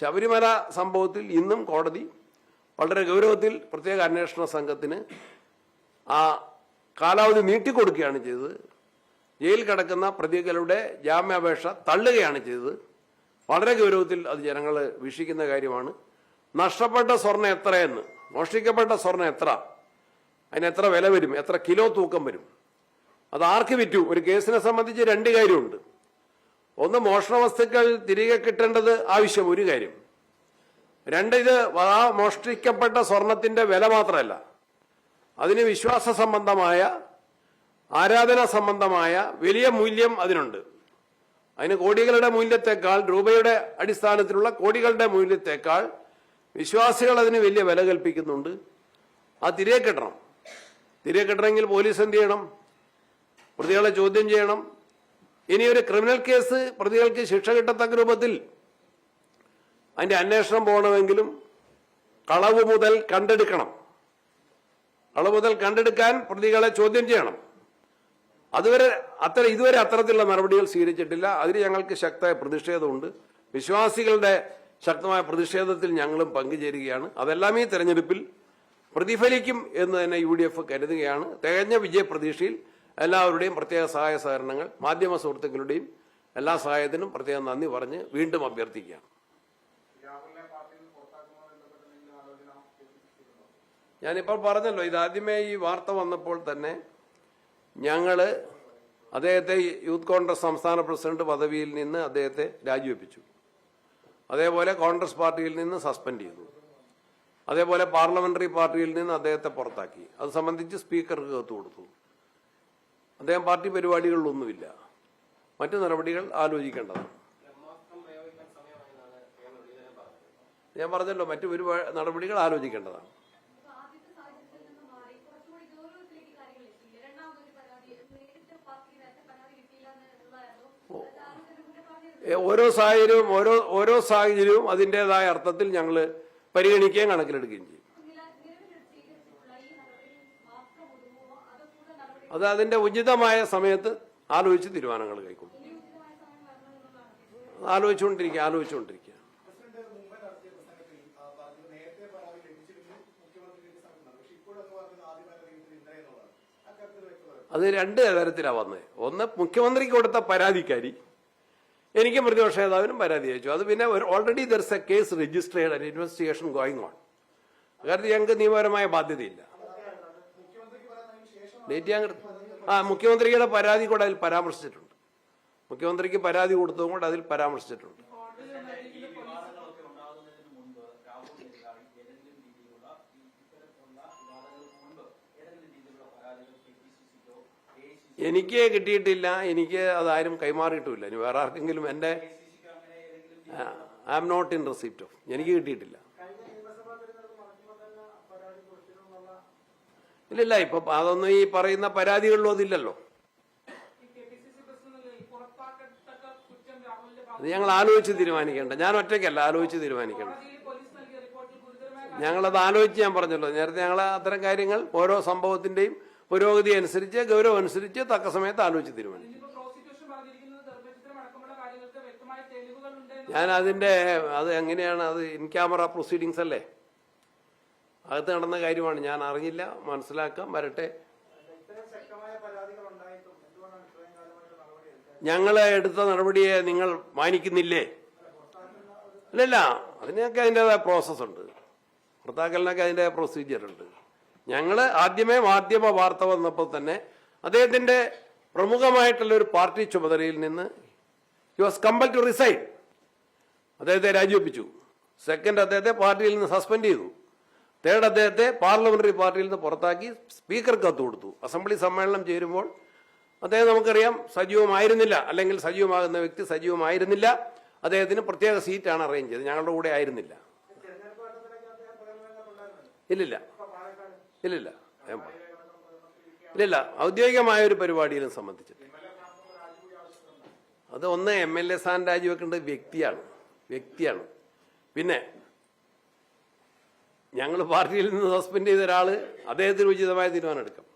ശബരിമല സംഭവത്തിൽ ഇന്നും കോടതി വളരെ ഗൗരവത്തിൽ പ്രത്യേക അന്വേഷണ സംഘത്തിന് ആ കാലാവധി നീട്ടിക്കൊടുക്കുകയാണ് ചെയ്തത്. ജയിലിൽ കിടക്കുന്ന പ്രതികളുടെ ജാമ്യാപേക്ഷ തള്ളുകയാണ് ചെയ്തത്. വളരെ ഗൗരവത്തിൽ അത് ജനങ്ങൾ വീക്ഷിക്കുന്ന കാര്യമാണ്. നഷ്ടപ്പെട്ട സ്വർണം എത്രയെന്ന് മോഷ്ടിക്കപ്പെട്ട സ്വർണം എത്ര അതിന് എത്ര വില വരും എത്ര കിലോ തൂക്കം വരും അത് ആർക്ക് വിറ്റു? ഒരു കേസിനെ സംബന്ധിച്ച് രണ്ട് കാര്യമുണ്ട്. ഒന്ന് മോഷണ വസ്തുക്കൾ തിരികെ കിട്ടേണ്ടത് ആവശ്യം ഒരു കാര്യം. രണ്ട് ഇത് മോഷ്ടിക്കപ്പെട്ട സ്വർണത്തിന്റെ വില മാത്രമല്ല അതിന് വിശ്വാസ സംബന്ധമായ ആരാധന സംബന്ധമായ വലിയ മൂല്യം അതിനുണ്ട്. അതിന് കോടികളുടെ മൂല്യത്തെക്കാൾ രൂപയുടെ അടിസ്ഥാനത്തിലുള്ള കോടികളുടെ മൂല്യത്തെക്കാൾ വിശ്വാസികൾ അതിന് വലിയ വില കൽപ്പിക്കുന്നുണ്ട്. ആ തിരികെ കിട്ടണം. തിരികെ കിട്ടണമെങ്കിൽ പോലീസ് എന്ത് ചെയ്യണം? പ്രതികളെ ചോദ്യം ചെയ്യണം. ഇനി ഒരു ക്രിമിനൽ കേസ് പ്രതികൾക്ക് ശിക്ഷ കിട്ടത്തക്ക രൂപത്തിൽ അതിന്റെ അന്വേഷണം പോകണമെങ്കിലും കളവ് മുതൽ കണ്ടെടുക്കണം. കളവ് മുതൽ കണ്ടെടുക്കാൻ പ്രതികളെ ചോദ്യം ചെയ്യണം. അതുവരെ അത്ര ഇതുവരെ അത്തരത്തിലുള്ള നടപടികൾ സ്വീകരിച്ചിട്ടില്ല. അതിന് ഞങ്ങൾക്ക് ശക്തമായ പ്രതിഷേധമുണ്ട്. വിശ്വാസികളുടെ ശക്തമായ പ്രതിഷേധത്തിൽ ഞങ്ങളും പങ്കുചേരുകയാണ്. അതെല്ലാം ഈ തെരഞ്ഞെടുപ്പിൽ പ്രതിഫലിക്കും എന്ന് തന്നെ യു കരുതുകയാണ്. തികഞ്ഞ വിജയപ്രതീക്ഷയിൽ എല്ലാവരുടെയും പ്രത്യേക സഹായ സഹകരണങ്ങൾ മാധ്യമ സുഹൃത്തുക്കളുടെയും എല്ലാ സഹായത്തിനും പ്രത്യേകം നന്ദി പറഞ്ഞ് വീണ്ടും അഭ്യർത്ഥിക്കുകയാണ്? ഞാനിപ്പോൾ പറഞ്ഞല്ലോ ഇതാദ്യമേ ഈ വാർത്ത വന്നപ്പോൾ തന്നെ ഞങ്ങൾ അദ്ദേഹത്തെ യൂത്ത് കോൺഗ്രസ് സംസ്ഥാന പ്രസിഡന്റ് പദവിയിൽ നിന്ന് അദ്ദേഹത്തെ രാജിവെപ്പിച്ചു. അതേപോലെ കോൺഗ്രസ് പാർട്ടിയിൽ നിന്ന് സസ്പെൻഡ് ചെയ്തു. അതേപോലെ പാർലമെന്ററി പാർട്ടിയിൽ നിന്ന് അദ്ദേഹത്തെ പുറത്താക്കി. അത് സംബന്ധിച്ച് സ്പീക്കർക്ക് കത്ത് കൊടുത്തു. അദ്ദേഹം പാർട്ടി പരിപാടികളിലൊന്നുമില്ല. മറ്റു നടപടികൾ ആലോചിക്കേണ്ടതാണ്. ഞാൻ പറഞ്ഞല്ലോ മറ്റു പരിപാടി നടപടികൾ ആലോചിക്കേണ്ടതാണ്. ഓരോ സാഹചര്യവും ഓരോ ഓരോ സാഹചര്യവും അതിന്റെതായ അർത്ഥത്തിൽ ഞങ്ങൾ പരിഗണിക്കുകയും കണക്കിലെടുക്കുകയും ചെയ്യും. അത് അതിന്റെ ഉചിതമായ സമയത്ത് ആലോചിച്ച് തീരുമാനങ്ങൾ കൈക്കൊള്ളും. ആലോചിച്ചുകൊണ്ടിരിക്കുക ആലോചിച്ചുകൊണ്ടിരിക്കുക. അത് രണ്ട് തരത്തിലാണ് വന്നത് ഒന്ന് മുഖ്യമന്ത്രിക്ക് കൊടുത്ത പരാതിക്കാരി. എനിക്കും പ്രതിപക്ഷ നേതാവിനും പരാതി അയച്ചു. അത് പിന്നെ already there's a case registered and investigation going on അതായത് ഞങ്ങൾക്ക് നിയമപരമായ ബാധ്യതയില്ല. ഡേറ്റ് ഞാൻ. ആ മുഖ്യമന്ത്രിയുടെ പരാതി കൂടെ അതിൽ പരാമർശിച്ചിട്ടുണ്ട്. മുഖ്യമന്ത്രിക്ക് പരാതി കൊടുത്തതും കൂടെ അതിൽ പരാമർശിച്ചിട്ടുണ്ട്. എ എനിക്ക് കിട്ടിയിട്ടില്ല. എനിക്ക് അതാരും കൈമാറിയിട്ടുമില്ല. ഇനി വേറെ ആർക്കെങ്കിലും എന്റെ I am not in receipt എനിക്ക് കിട്ടിയിട്ടില്ല. ഇല്ലില്ല ഇപ്പൊ അതൊന്നും ഈ പറയുന്ന പരാതികളിലും അതില്ലല്ലോ. അത് ഞങ്ങൾ ആലോചിച്ച് തീരുമാനിക്കേണ്ട. ഞാൻ ഒറ്റയ്ക്കല്ല ആലോചിച്ച് തീരുമാനിക്കേണ്ട. ഞങ്ങളത് ആലോചിച്ച് ഞാൻ പറഞ്ഞല്ലോ നേരത്തെ ഞങ്ങൾ അത്തരം കാര്യങ്ങൾ ഓരോ സംഭവത്തിന്റെയും പുരോഗതി അനുസരിച്ച് ഗൗരവം അനുസരിച്ച് തക്ക സമയത്ത് ആലോചിച്ച് തീരുമാനിക്കും ഞാൻ അതിന്റെ അത് എങ്ങനെയാണ് അത് ഇൻ ക്യാമറ പ്രൊസീഡിങ്സ് അല്ലേ? അകത്ത് നടന്ന കാര്യമാണ്. ഞാൻ അറിഞ്ഞില്ല. മനസ്സിലാക്കാം. വരട്ടെ. ഞങ്ങൾ എടുത്ത നടപടിയെ നിങ്ങൾ മാനിക്കുന്നില്ലേ? അല്ലല്ല അതിനൊക്കെ അതിന്റെതായ പ്രോസസ് ഉണ്ട്. പുറത്താക്കലിനൊക്കെ അതിന്റെ പ്രൊസീജിയർ ഉണ്ട്. ഞങ്ങൾ ആദ്യമേ മാധ്യമ വാർത്ത വന്നപ്പോൾ തന്നെ അദ്ദേഹത്തിന്റെ പ്രമുഖമായിട്ടുള്ള ഒരു പാർട്ടി ചുമതലയിൽ നിന്ന് he was compel to resign അദ്ദേഹത്തെ രാജിവെപ്പിച്ചു. സെക്കൻഡ് അദ്ദേഹത്തെ പാർട്ടിയിൽ നിന്ന് സസ്പെൻഡ് ചെയ്തു. തേർഡ് അദ്ദേഹത്തെ പാർലമെന്ററി പാർട്ടിയിൽ നിന്ന് പുറത്താക്കി സ്പീക്കർ കത്ത് കൊടുത്തു. അസംബ്ലി സമ്മേളനം ചേരുമ്പോൾ അദ്ദേഹം നമുക്കറിയാം സജീവമായിരുന്നില്ല. അല്ലെങ്കിൽ സജീവമാകുന്ന വ്യക്തി സജീവമായിരുന്നില്ല. അദ്ദേഹത്തിന് പ്രത്യേക സീറ്റാണ് അറേഞ്ച് ചെയ്തത്. ഞങ്ങളുടെ കൂടെ ആയിരുന്നില്ല. ഇല്ലില്ല. ഇല്ലില്ല. ഇല്ലില്ല. ഔദ്യോഗികമായ ഒരു പരിപാടിയിലും സംബന്ധിച്ചിട്ട് അത് ഒന്ന് എം എൽ എ സ്ഥാനം രാജിവെക്കേണ്ടത് വ്യക്തിയാണ്. വ്യക്തിയാണ്. പിന്നെ ഞങ്ങൾ പാർട്ടിയിൽ നിന്ന് സസ്പെൻഡ് ചെയ്ത ഒരാൾ അദ്ദേഹത്തിന് ഉചിതമായ തീരുമാനം എടുക്കാം